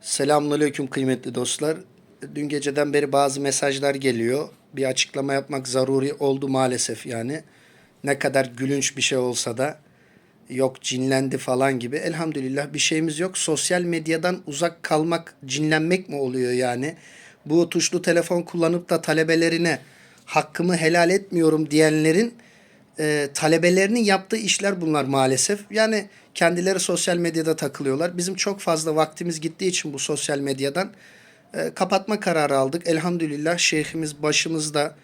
Selamünaleyküm kıymetli dostlar. Dün geceden beri bazı mesajlar geliyor. Bir açıklama yapmak zaruri oldu maalesef yani. Ne kadar gülünç bir şey olsa da yok cinlendi falan gibi. Elhamdülillah bir şeyimiz yok. Sosyal medyadan uzak kalmak cinlenmek mi oluyor yani? Bu tuşlu telefon kullanıp da talebelerine hakkımı helal etmiyorum diyenlerin e, talebelerinin yaptığı işler bunlar maalesef. Yani kendileri sosyal medyada takılıyorlar. Bizim çok fazla vaktimiz gittiği için bu sosyal medyadan e, kapatma kararı aldık. Elhamdülillah şeyhimiz başımızda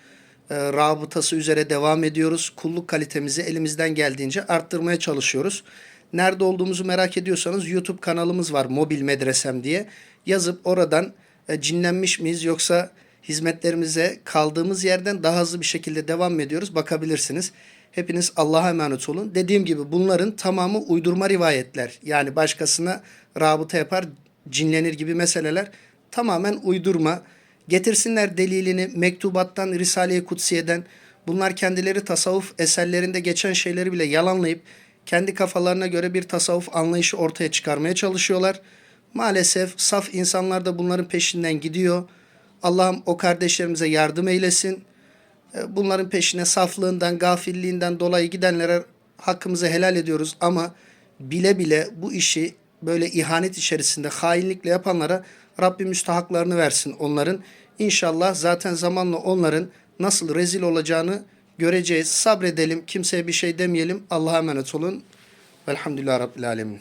e, rabıtası üzere devam ediyoruz. Kulluk kalitemizi elimizden geldiğince arttırmaya çalışıyoruz. Nerede olduğumuzu merak ediyorsanız YouTube kanalımız var Mobil Medresem diye. Yazıp oradan e, cinlenmiş miyiz yoksa hizmetlerimize kaldığımız yerden daha hızlı bir şekilde devam ediyoruz bakabilirsiniz. Hepiniz Allah'a emanet olun. Dediğim gibi bunların tamamı uydurma rivayetler. Yani başkasına rabıta yapar, cinlenir gibi meseleler tamamen uydurma. Getirsinler delilini mektubattan, Risale-i Kutsiye'den. Bunlar kendileri tasavvuf eserlerinde geçen şeyleri bile yalanlayıp kendi kafalarına göre bir tasavvuf anlayışı ortaya çıkarmaya çalışıyorlar. Maalesef saf insanlar da bunların peşinden gidiyor. Allah'ım o kardeşlerimize yardım eylesin. E, Bunların peşine saflığından, gafilliğinden dolayı gidenlere hakkımızı helal ediyoruz ama bile bile bu işi böyle ihanet içerisinde hainlikle yapanlara Rabbim müstahaklarını versin onların. İnşallah zaten zamanla onların nasıl rezil olacağını göreceğiz. Sabredelim, kimseye bir şey demeyelim. Allah'a emanet olun. Velhamdülillah Rabbil Alemin.